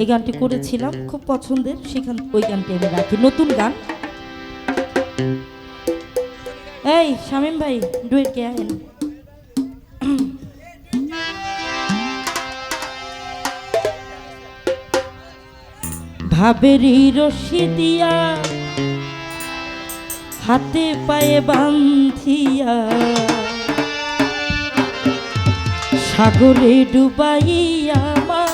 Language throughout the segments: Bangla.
এই গানটি করেছিলাম, খুব পছন্দের, সেখান ওই গানটি আমি রাখি নতুন গান। এই, শামীম ভাই, ডুয়েট কে আহেন? ভাবেরই রশি দিয়া হাতে পায়ে বান্ধিয়া সাগরে ডুবাইয়া মা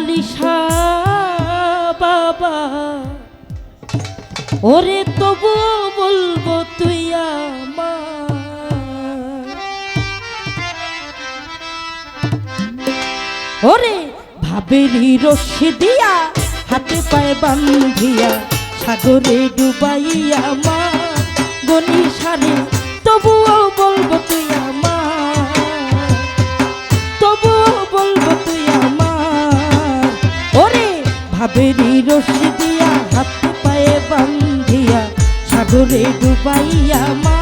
ও আলিশা বাবা। ওরে তবু বলব তুই ওরে ভাবেরই রশি দিয়া, হাতে পায়ে বান্ধিয়া, সাগরে ডুবাইয়া মা। গনি সারে তবুও ভাবেরই রশি দিয়া, হাত পায়ে বান্ধিয়া, সাগরে ডুবাইয়া মা।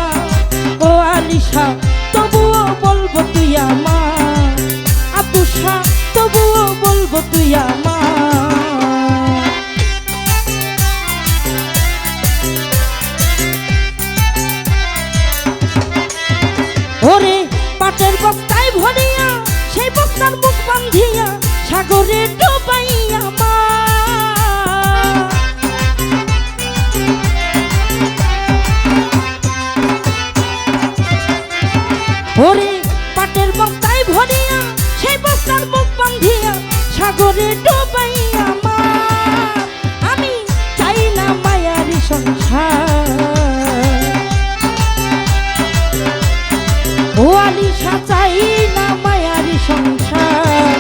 ও আলিশা, তবুও বলব তুই আমা আপুষা, তবুও বলব তুই আমার। চাই না চাই না মায়ারি সংসার।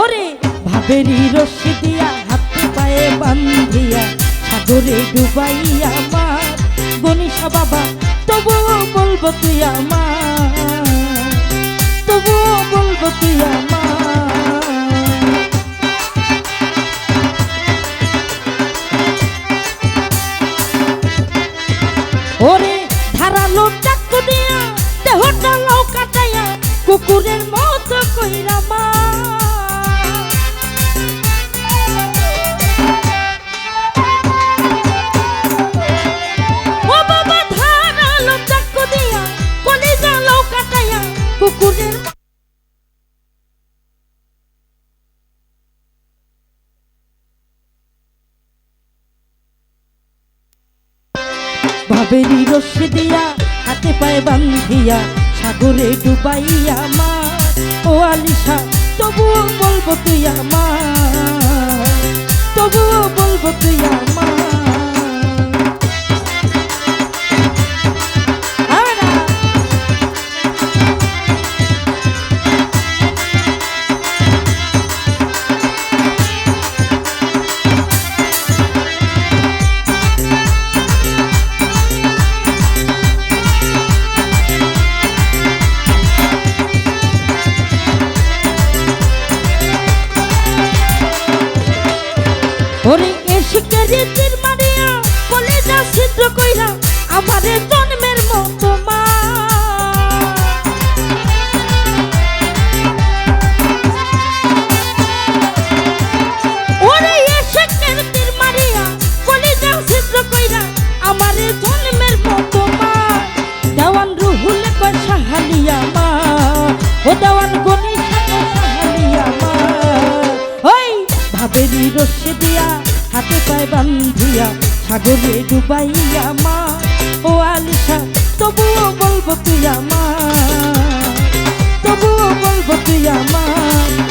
ওরে ভাবেরি রশি দিয়া, হাতে পায়ে বান্ধিয়া সাগরে ডুবাইয়া আমার গনিশা বাবা, তবুও বলব তুই আমার। তবুও বলব তুই আমার। ওরে ধারালো চাকু দিয়া দেহটা লাউ কাটাইয়া কুকুরের মতো কইরা মা। কুকুরের ভাবেরি রসে দিয়া, হাতে পায়ে বান্ধিয়া সাগরে ডুবাইয়া মা ও আলিশা, তবুও বলব তুই আমার। তবুও পায়ে বান্ধিয়া সাগরে ডুবাইয়া মা। ও আলিশা তবুও বলব তুই আমা